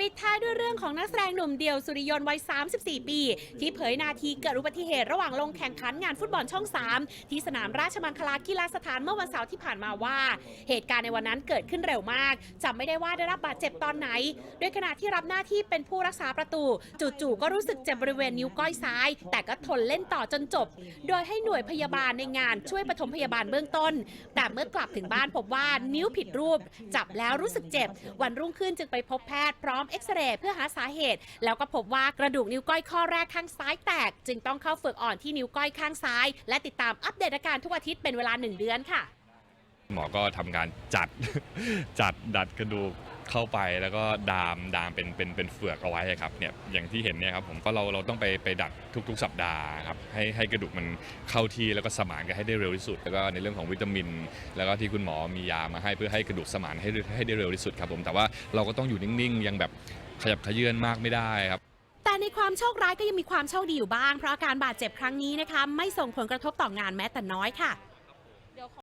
ปิดท้ายด้วยเรื่องของนักแสดงหนุ่มเดี่ยวสุริยนต์วัย 34 ปี ที่เผยนาทีเกิดอุบัติเหตุระหว่างลงแข่งขันงานฟุตบอลช่อง 3 ที่สนามราชมังคลากีฬาสถานเมื่อวันเสาร์ที่ผ่านมาว่า เหตุการณ์ในวันนั้นเกิดขึ้นเร็วมากจำไม่ได้ว่าได้รับบาดเจ็บตอนไหน โดยขณะที่รับหน้าที่เป็นผู้รักษาประตู จู่ๆก็รู้สึกเจ็บบริเวณนิ้วก้อยซ้าย แต่ก็ทนเล่นต่อจนจบ โดยให้หน่วยพยาบาลในงานช่วยปฐมพยาบาลเบื้องต้น แต่เมื่อกลับถึงบ้านพบว่านิ้วผิดรูป จับแล้วรู้สึกเจ็บ วันรุ่งขึ้นจึงไปพบแพทย์ร้อมเอ็กซเรย์เพื่อหาสาเหตุ แล้วก็พบว่ากระดูกนิ้วก้อยข้อแรกข้างซ้ายแตก จึงต้องเข้าฝึกอ่อนที่นิ้วก้อยข้างซ้าย และติดตามอัปเดตอาการทุกอาทิตย์เป็นเวลา 1 เดือนค่ะ หมอก็ทำการจัด จัดดัดกระดูก เข้าไปแล้วก็ดามดามเป็นเป็นเป็นเฟือกเอาไว้ครับเนี่ยอย่างที่เห็นเนี่ยครับผมก็เราเราต้องไปไปดัดทุก ๆ สัปดาห์ครับให้ให้กระดูกมันเข้าที่แล้วก็สมานกันให้ได้เร็วที่สุด แล้วก็ในเรื่องของวิตามิน แล้วก็ที่คุณหมอมียามาให้เพื่อให้กระดูกสมานให้ให้ได้เร็วที่สุดครับผมแต่ว่าเราก็ต้องอยู่นิ่งๆ ยังแบบขยับขยื่นมากไม่ได้ครับแต่ในความโชคร้ายก็ยังมีความโชคดีอยู่บ้าง เพราะอาการบาดเจ็บครั้งนี้นะคะ ไม่ส่งผลกระทบต่องานแม้แต่น้อยค่ะ